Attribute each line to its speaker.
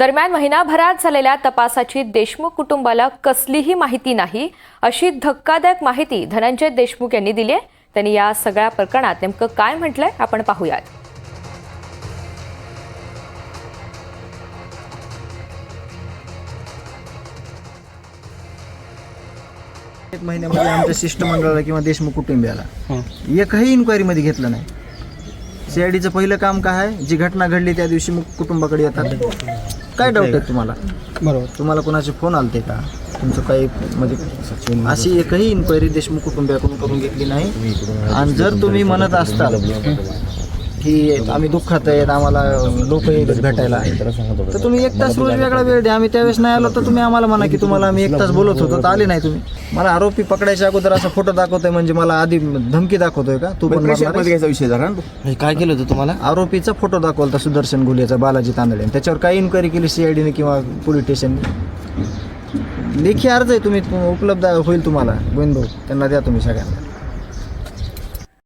Speaker 1: दरम्यान महिनाभरात झालेल्या तपासाची देशमुख कुटुंबाला कसलीही माहिती नाही अशी धक्कादायक माहिती धनंजय देशमुख यांनी दिली आहे. त्यांनी या सगळ्या प्रकरणात नेमकं काय म्हटलंय आपण पाहूयात.
Speaker 2: एक महिन्यामध्ये आमच्या शिष्टमंडळाला किंवा देशमुख कुटुंबियाला एकही इन्क्वायरीमध्ये घेतलं नाही. सीआयडीचं पहिलं काम काय आहे? जी घटना घडली त्या दिवशी मग कुटुंबाकडे येतात. काय डाऊट आहे तुम्हाला?
Speaker 3: बरोबर.
Speaker 2: तुम्हाला कोणाचे फोन आलते का? तुमचं काही म्हणजे अशी एकही इन्क्वायरी देशमुख कुटुंबियाकडून करून घेतली नाही. आणि जर तुम्ही म्हणत असताल की आम्ही दुःखात आहेत आम्हाला लोक येतात भेटायला. तर तुम्ही एक तास रोज वेगळा वेळ द्या. आम्ही त्यावेळेस नाही आलो तर तुम्ही आम्हाला म्हणा की तुम्हाला आम्ही एक तास बोलत होतो तर आले नाही तुम्ही. मला आरोपी पकडायच्या अगोदर असा फोटो दाखवतोय म्हणजे मला आधी धमकी दाखवतोय का? तू पण
Speaker 4: घ्यायचा विषय झाला ना?
Speaker 3: काय केलं होतं तुम्हाला?
Speaker 2: आरोपीचा फोटो दाखवला सुदर्शन गुलेचा बालाजी तांदळे. त्याच्यावर काही इन्क्वायरी केली सीआयडीने किंवा पोलीस स्टेशनने लेखी अर्ज आहे तुम्ही उपलब्ध होईल तुम्हाला. गोविंद भाऊ त्यांना द्या तुम्ही सगळ्यांना.